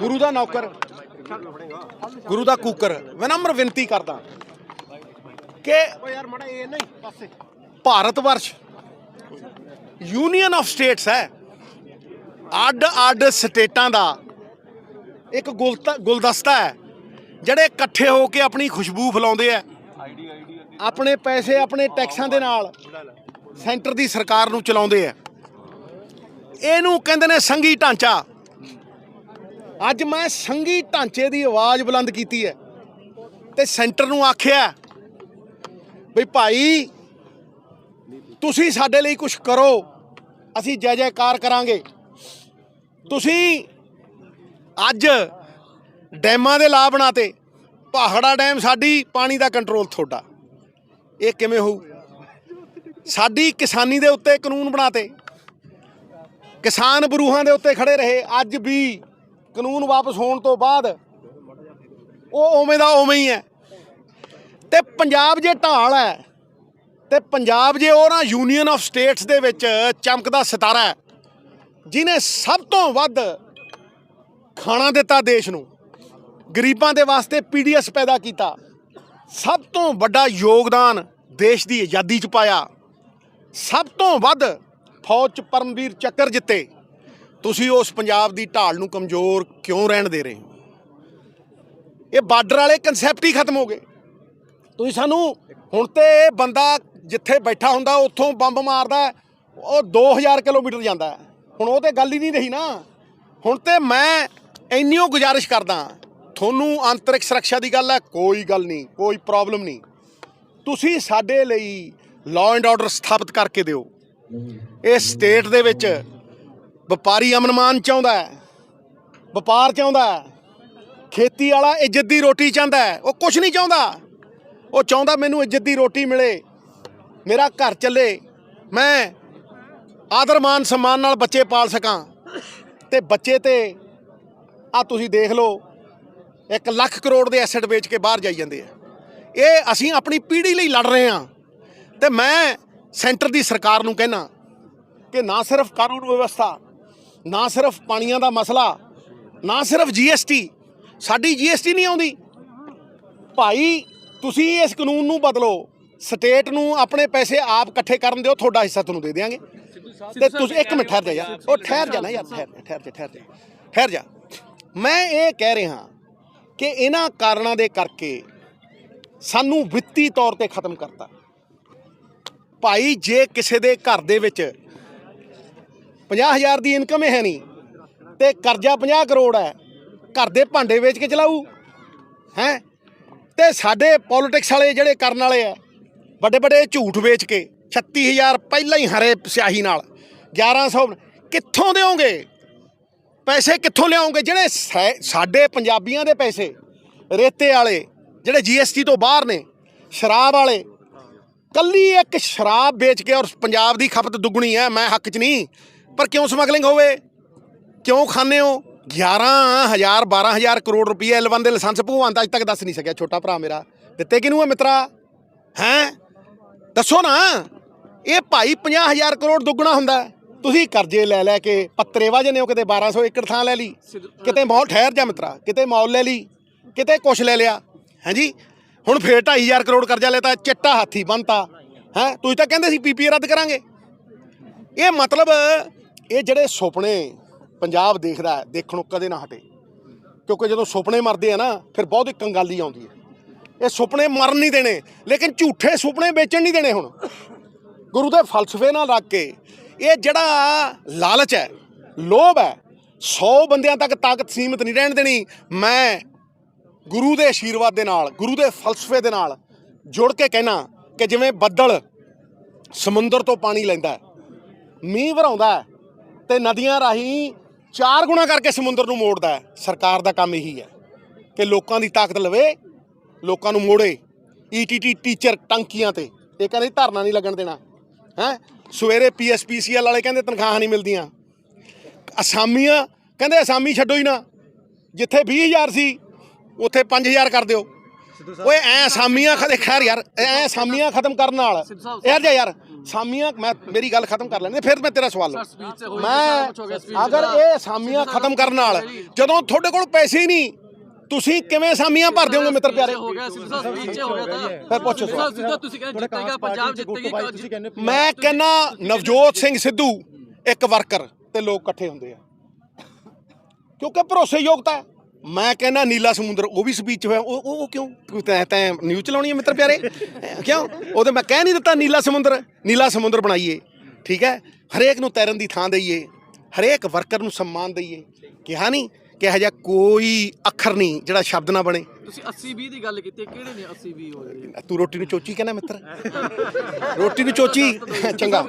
ਗੁਰੂ ਦਾ ਨੌਕਰ ਗੁਰੂ ਦਾ ਕੂਕਰ। ਵਿਨਮਰ ਬੇਨਤੀ ਕਰਦਾ ਕਿ ਓ ਯਾਰ ਮੜਾ ਇਹ ਨਹੀਂ ਪਾਸੇ। ਭਾਰਤ ਵਰਸ਼ ਯੂਨੀਅਨ ਆਫ ਸਟੇਟਸ ਹੈ। ਅੱਡ ਅੱਡ ਸਟੇਟਾਂ ਦਾ ਇੱਕ ਗੁਲਦਸਤਾ ਹੈ ਜਿਹੜੇ ਇਕੱਠੇ ਹੋ ਕੇ ਆਪਣੀ ਖੁਸ਼ਬੂ ਫੈਲਾਉਂਦੇ ਆ ਆਪਣੇ ਪੈਸੇ ਆਪਣੇ ਟੈਕਸਾਂ ਦੇ ਨਾਲ ਸੈਂਟਰ ਦੀ ਸਰਕਾਰ ਨੂੰ ਚਲਾਉਂਦੇ ਆ ਇਹਨੂੰ ਕਹਿੰਦੇ ਨੇ ਸੰਘੀ ਢਾਂਚਾ। ਅੱਜ ਮੈਂ ਸੰਘੀ ਢਾਂਚੇ ਦੀ ਆਵਾਜ਼ ਬੁਲੰਦ ਕੀਤੀ ਹੈ ਤੇ ਸੈਂਟਰ ਨੂੰ ਆਖਿਆ ਵੀ ਭਾਈ, ਤੁਸੀਂ ਸਾਡੇ ਲਈ ਕੁਝ ਕਰੋ, ਅਸੀਂ ਜੈ ਜੈਕਾਰ ਕਰਾਂਗੇ। ਤੁਸੀਂ ਅੱਜ ਡੈਮਾਂ ਦੇ ਲਾ ਬਣਾਤੇ ਪਹਾੜਾ ਡੈਮ ਸਾਡੀ ਪਾਣੀ ਦਾ ਕੰਟਰੋਲ ਤੁਹਾਡਾ। ਇਹ ਕਿਵੇਂ ਹੋਊ? ਸਾਡੀ ਕਿਸਾਨੀ ਦੇ ਉੱਤੇ ਕਾਨੂੰਨ ਬਣਾਤੇ, ਕਿਸਾਨ ਬਰੂਹਾਂ ਦੇ ਉੱਤੇ ਖੜੇ ਰਹੇ, ਅੱਜ ਵੀ ਕਾਨੂੰਨ ਵਾਪਸ ਹੋਣ ਤੋਂ ਬਾਅਦ ਉਹ ਉਵੇਂ ਦਾ ਉਵੇਂ ਹੀ ਹੈ। ਤੇ ਪੰਜਾਬ ਜੇ ਢਾਲ ਹੈ, ਤੇ ਪੰਜਾਬ ਜੇ ਉਹ ਨਾ ਯੂਨੀਅਨ ਆਫ ਸਟੇਟਸ ਦੇ ਵਿੱਚ ਚਮਕਦਾ ਸਿਤਾਰਾ ਹੈ ਜਿਨੇ ਸਭ ਤੋਂ ਵੱਧ ਖਾਣਾ ਦਿੱਤਾ ਦੇਸ਼ ਨੂੰ, ਗਰੀਬਾਂ ਦੇ ਵਾਸਤੇ ਪੀਡੀਐਸ ਪੈਦਾ ਕੀਤਾ, ਸਭ ਤੋਂ ਵੱਡਾ ਯੋਗਦਾਨ ਦੇਸ਼ ਦੀ ਆਜ਼ਾਦੀ 'ਚ ਪਾਇਆ, ਸਭ ਤੋਂ ਵੱਧ ਫੌਜ 'ਚ ਪਰਮਵੀਰ ਚੱਕਰ ਜਿੱਤੇ ਤੁਸੀਂ ਉਸ ਪੰਜਾਬ ਦੀ ਢਾਲ ਨੂੰ ਕਮਜ਼ੋਰ ਕਿਉਂ ਰਹਿਣ ਦੇ ਰਹੇ ਹੋ? ਇਹ ਬਾਰਡਰ ਵਾਲੇ ਕਨਸੈਪਟ ਹੀ ਖਤਮ ਹੋ ਗਏ। ਤੁਸੀਂ ਸਾਨੂੰ ਹੁਣ ਤੇ ਇਹ ਬੰਦਾ ਜਿੱਥੇ ਬੈਠਾ ਹੁੰਦਾ ਉੱਥੋਂ ਬੰਬ ਮਾਰਦਾ ਉਹ 2000 ਕਿਲੋਮੀਟਰ ਜਾਂਦਾ। ਹੁਣ ਉਹ ਤੇ ਗੱਲ ਹੀ ਨਹੀਂ ਰਹੀ ਨਾ। ਹੁਣ ਤੇ ਮੈਂ ਇੰਨੀਓ ਗੁਜ਼ਾਰਿਸ਼ ਕਰਦਾ ਤੁਹਾਨੂੰ ਅੰਤਰਿਕ ਸੁਰੱਖਿਆ ਦੀ ਗੱਲ ਹੈ ਕੋਈ ਗੱਲ ਨਹੀਂ ਕੋਈ ਪ੍ਰੋਬਲਮ ਨਹੀਂ। ਤੁਸੀਂ ਸਾਡੇ ਲਈ ਲਾਅ ਐਂਡ ਆਰਡਰ ਸਥਾਪਿਤ ਕਰਕੇ ਦਿਓ। ਇਹ ਸਟੇਟ ਦੇ ਵਿੱਚ ਵਪਾਰੀ ਅਮਨਮਾਨ ਚਾਹੁੰਦਾ ਹੈ, ਵਪਾਰ ਚਾਹੁੰਦਾ ਹੈ, ਖੇਤੀ ਵਾਲਾ ਇੱਜ਼ਤ ਦੀ ਰੋਟੀ ਚਾਹੁੰਦਾ ਹੈ, ਉਹ ਕੁਝ ਨਹੀਂ ਚਾਹੁੰਦਾ। ਉਹ ਚਾਹੁੰਦਾ ਮੈਨੂੰ ਇੱਜ਼ਤ ਦੀ ਰੋਟੀ ਮਿਲੇ, ਮੇਰਾ ਘਰ ਚੱਲੇ, ਮੈਂ ਆਦਰ ਮਾਨ ਸਨਮਾਨ ਨਾਲ ਬੱਚੇ ਪਾਲ ਸਕਾਂ। ਤੇ ਬੱਚੇ ਤੇ ਆ ਤੁਸੀਂ ਦੇਖ ਲਓ 1 ਲੱਖ ਕਰੋੜ ਦੇ ਐਸੈਟ ਵੇਚ ਕੇ ਬਾਹਰ ਜਾਈ ਜਾਂਦੇ ਆ। ਇਹ ਅਸੀਂ ਆਪਣੀ ਪੀੜ੍ਹੀ ਲਈ ਲੜ ਰਹੇ ਹਾਂ। ਤੇ ਮੈਂ ਸੈਂਟਰ ਦੀ ਸਰਕਾਰ ਨੂੰ ਕਹਿਣਾ ਕਿ ਨਾ ਸਿਰਫ ਕਾਨੂੰਨ ਵਿਵਸਥਾ ਨਾ ਸਿਰਫ ਪਾਣੀਆਂ ਦਾ ਮਸਲਾ ਨਾ ਸਿਰਫ ਜੀਐਸਟੀ ਸਾਡੀ ਜੀਐਸਟੀ ਨਹੀਂ ਆਉਂਦੀ। ਭਾਈ ਤੁਸੀਂ ਇਸ ਕਾਨੂੰਨ ਨੂੰ ਬਦਲੋ। ਸਟੇਟ ਨੂੰ ਆਪਣੇ ਪੈਸੇ ਆਪ ਇਕੱਠੇ ਕਰਨ ਦਿਓ ਤੁਹਾਡਾ ਹਿੱਸਾ ਤੁਹਾਨੂੰ ਦੇ ਦੇਵਾਂਗੇ ਤੇ ਤੁਸੀਂ ਇੱਕ ਮਿੰਟ ਠਹਿਰ ਜਾ ਯਾਰ। ਉਹ ਠਹਿਰ ਜਾ ਨਾ ਯਾਰ ਠਹਿਰ ਠਹਿਰ ਜਾ ਠਹਿਰ ਜਾ। ਠਹਿਰ ਜਾ। ਮੈਂ ਇਹ ਕਹਿ ਰਿਹਾ ਕਿ ਇਹਨਾਂ ਕਾਰਨਾਂ ਦੇ ਕਰਕੇ ਸਾਨੂੰ ਵਿੱਤੀ ਤੌਰ ਤੇ ਖਤਮ ਕਰਤਾ। ਭਾਈ ਜੇ ਕਿਸੇ ਦੇ ਘਰ ਦੇ ਵਿੱਚ 50000 ਦੀ ਇਨਕਮ ਹੈ ਨਹੀਂ। ਤੇ ਕਰਜ਼ਾ 50 ਕਰੋੜ ਹੈ। ਘਰ ਦੇ ਭਾਂਡੇ ਵੇਚ ਕੇ ਚਲਾਊ। ਹੈ? ਤੇ ਸਾਡੇ ਪੋਲਿਟਿਕਸ ਵਾਲੇ ਜਿਹੜੇ ਕਰਨ ਵਾਲੇ ਆ ਵੱਡੇ ਵੱਡੇ ਝੂਠ ਵੇਚ ਕੇ 36000 ਪਹਿਲਾਂ ਹੀ ਹਰੇ ਸਿਆਹੀ ਨਾਲ। 1100 ਕਿੱਥੋਂ ਦੇਵੋਗੇ ਪੈਸੇ ਕਿੱਥੋਂ ਲਿਆਉਂਗੇ ਜਿਹੜੇ ਸੈ- ਸਾਡੇ ਪੰਜਾਬੀਆਂ ਦੇ ਪੈਸੇ, ਰੇਤੇ ਵਾਲੇ, ਜਿਹੜੇ ਜੀਐਸਟੀ ਤੋਂ ਬਾਹਰ ਨੇ, ਸ਼ਰਾਬ ਵਾਲੇ। ਕੱਲੀ ਇੱਕ ਸ਼ਰਾਬ ਵੇਚ ਕੇ ਔਰ ਪੰਜਾਬ ਦੀ ਖਪਤ ਦੁੱਗਣੀ ਹੈ, ਮੈਂ ਹੱਕ 'ਚ ਨਹੀਂ। ਪਰ ਕਿਉਂ ਸਮਗਲਿੰਗ ਹੋਵੇ? ਕਿਉਂ ਖਾਣੇ ਹੋ? 11000 12000 ਕਰੋੜ ਰੁਪਏ L1 ਦੇ ਲਾਇਸੈਂਸ ਭਗਵੰਤ ਅੱਜ ਤੱਕ ਦੱਸ ਨਹੀਂ ਸਕਿਆ, ਛੋਟਾ ਭਰਾ ਮੇਰਾ। ਦਿੱਤੇ ਕਿਹਨੂੰ ਆ ਮਿੱਤਰਾ? ਹੈ? ਦੱਸੋ ਨਾ। ਇਹ ਭਾਈ 50000 ਕਰੋੜ ਦੁੱਗਣਾ ਹੁੰਦਾ ਤੁਸੀਂ ਕਰਜ਼ੇ ਲੈ ਲੈ ਕੇ ਪੱਤਰੇ ਵਜਨੇ ਹੋ, ਕਿਤੇ 1200 ਏਕੜ ਥਾਂ ਲੈ ਲਈ। ਕਿਤੇ ਮੌਲ ਠਹਿਰ ਜਾ ਮਿੱਤਰਾ, ਕਿਤੇ ਮੌਲ ਲੈ ਲਈ, ਕਿਤੇ ਕੁਛ ਲੈ ਲਿਆ। ਹਾਂਜੀ ਹੁਣ ਫੇਰ 2500 ਕਰੋੜ ਕਰਜ਼ਾ ਲੈਤਾ ਚਿੱਟਾ ਹਾਥੀ ਬੰਨਤਾ ਹੈ? ਤੁਸੀਂ ਤਾਂ ਕਹਿੰਦੇ ਸੀ ਪੀਪੀ ਰੱਦ ਕਰਾਂਗੇ। ਇਹ ਮਤਲਬ ਇਹ ਜਿਹੜੇ ਸੁਪਨੇ ਪੰਜਾਬ ਦੇਖਦਾ ਹੈ, ਦੇਖਣੋਂ ਕਦੇ ਨਾ ਹਟੇ। ਕਿਉਂਕਿ ਜਦੋਂ ਸੁਪਨੇ ਮਰਦੇ ਆ ਨਾ, ਫਿਰ ਬਹੁਤ ਹੀ ਕੰਗਾਲੀ ਆਉਂਦੀ ਹੈ। ਇਹ ਸੁਪਨੇ ਮਰਨ ਨਹੀਂ ਦੇਣੇ, ਲੇਕਿਨ ਝੂਠੇ ਸੁਪਨੇ ਵੇਚਣ ਨਹੀਂ ਦੇਣੇ ਹੁਣ। ਗੁਰੂ ਦੇ ਫਲਸਫੇ ਨਾਲ ਲੱਗ ਕੇ ਇਹ ਜਿਹੜਾ ਲਾਲਚ ਹੈ, ਲੋਭ ਹੈ 100 ਬੰਦਿਆਂ ਤੱਕ ਤਾਕਤ ਸੀਮਿਤ ਨਹੀਂ ਰਹਿਣ ਦੇਣੀ। ਮੈਂ ਗੁਰੂ ਦੇ ਆਸ਼ੀਰਵਾਦ ਦੇ ਨਾਲ, ਗੁਰੂ ਦੇ ਫਲਸਫੇ ਦੇ ਨਾਲ ਜੁੜ ਕੇ ਕਹਿਣਾ ਕਿ ਜਿਵੇਂ ਬੱਦਲ ਸਮੁੰਦਰ ਤੋਂ ਪਾਣੀ ਲੈਂਦਾ ਹੈ, ਮੀਂਹ ਵਰਾਉਂਦਾ ਹੈ ਤੇ ਨਦੀਆਂ ਰਾਹੀਂ ਚਾਰ ਗੁਣਾ ਕਰਕੇ ਸਮੁੰਦਰ ਨੂੰ ਮੋੜਦਾ ਹੈ। ਸਰਕਾਰ ਦਾ ਕੰਮ ਇਹੀ ਹੈ ਕਿ ਲੋਕਾਂ ਦੀ ਤਾਕਤ ਲਵੇ, ਲੋਕਾਂ ਨੂੰ ਮੋੜੇ। ਈਟੀਟੀ ਟੀਚਰ ਟੰਕੀਆਂ ਤੇ। ਇਹ ਕਹਿੰਦੇ ਧਰਨਾ ਨਹੀਂ ਲੱਗਣ ਦੇਣਾ। ਹੈ? ਸਵੇਰੇ ਪੀਐਸਪੀਸੀਐਲ ਵਾਲੇ ਕਹਿੰਦੇ ਤਨਖਾਹਾਂ ਨਹੀਂ ਮਿਲਦੀਆਂ। ਅਸਾਮੀਆਂ ਕਹਿੰਦੇ ਅਸਾਮੀ ਛੱਡੋ ਹੀ ਨਾ। ਜਿੱਥੇ 20000 ਸੀ, ਉੱਥੇ 5000 ਕਰ ਦਿਓ। ਓਏ ਐ ਸਾਮੀਆਂ ਖਦੇ ਖੈਰ ਯਾਰ ਐ ਸਾਮੀਆਂ ਖਤਮ ਕਰਨ ਨਾਲ। ਯਾਰ ਜਾ ਯਾਰ ਸਾਮੀਆਂ ਮੈਂ ਮੇਰੀ ਗੱਲ ਖਤਮ ਕਰ ਲੈਂਦੇ ਫਿਰ ਮੈਂ ਤੇਰਾ ਸਵਾਲ ਮੈਂ ਅਗਰ। ਇਹ ਸਾਮੀਆਂ ਖਤਮ ਕਰਨ ਨਾਲ ਜਦੋਂ ਤੁਹਾਡੇ ਕੋਲ ਪੈਸੇ ਹੀ ਨਹੀਂ ਤੁਸੀਂ ਕਿਵੇਂ ਸਾਮੀਆਂ ਭਰ ਦਿਓਗੇ ਮਿੱਤਰ ਪਿਆਰੇ? ਹੋ ਗਿਆ ਸਿੱਧਾ ਸਪੀਚ ਹੋ ਗਿਆ ਤਾਂ। ਫਿਰ ਪੁੱਛੋ। ਸਿੱਧਾ ਸਿੱਧਾ ਤੁਸੀਂ ਕਹਿੰਦੇ ਜਿੱਤੇਗਾ ਪੰਜਾਬ ਜਿੱਤੇਗੀ ਮੈਂ ਕਹਿੰਨਾ ਨਵਜੋਤ ਸਿੰਘ ਸਿੱਧੂ ਇੱਕ ਵਰਕਰ ਤੇ ਲੋਕ ਇਕੱਠੇ ਹੁੰਦੇ ਆ। ਕਿਉਂਕਿ ਭਰੋਸੇਯੋਗਤਾ ਹੈ। ਮੈਂ ਕਹਿੰਨਾ ਨੀਲਾ ਸਮੁੰਦਰ ਉਹ ਵੀ ਸਪੀਚ ਹੋਇਆ। ਉਹ ਉਹ ਉਹ ਕਿਉਂ? ਤੂੰ ਤੈਂ ਤੈਂ ਨਿਊਜ਼ ਚਲਾਉਣੀ ਹੈ ਮਿੱਤਰ ਪਿਆਰੇ? ਕਿਉਂ? ਉਹਦੇ ਮੈਂ ਕਹਿ ਨਹੀਂ ਦਿੱਤਾ ਨੀਲਾ ਸਮੁੰਦਰ। ਨੀਲਾ ਸਮੁੰਦਰ ਬਣਾਈਏ ਠੀਕ ਹੈ? ਹਰੇਕ ਨੂੰ ਤੈਰਨ ਦੀ ਥਾਂ ਦਈਏ। ਹਰੇਕ ਵਰਕਰ ਨੂੰ ਸਨਮਾਨ ਦਈਏ। ਕਿਹਾ ਨਹੀਂ ਕਿ ਇਹੋ ਜਿਹਾ ਕੋਈ ਅੱਖਰ ਨਹੀਂ ਜਿਹੜਾ ਸ਼ਬਦ ਨਾ ਬਣੇ। ਤੁਸੀਂ 80 20 ਦੀ ਗੱਲ ਕੀਤੀ ਹੈ, ਕਿਹੜੇ ਨੇ 80 20 ਹੋਏ? ਤੂੰ ਰੋਟੀ ਨੂੰ ਚੋਚੀ ਕਹਿੰਦਾ ਮਿੱਤਰ। ਰੋਟੀ ਨੂੰ ਚੋਚੀ ਚੰਗਾ।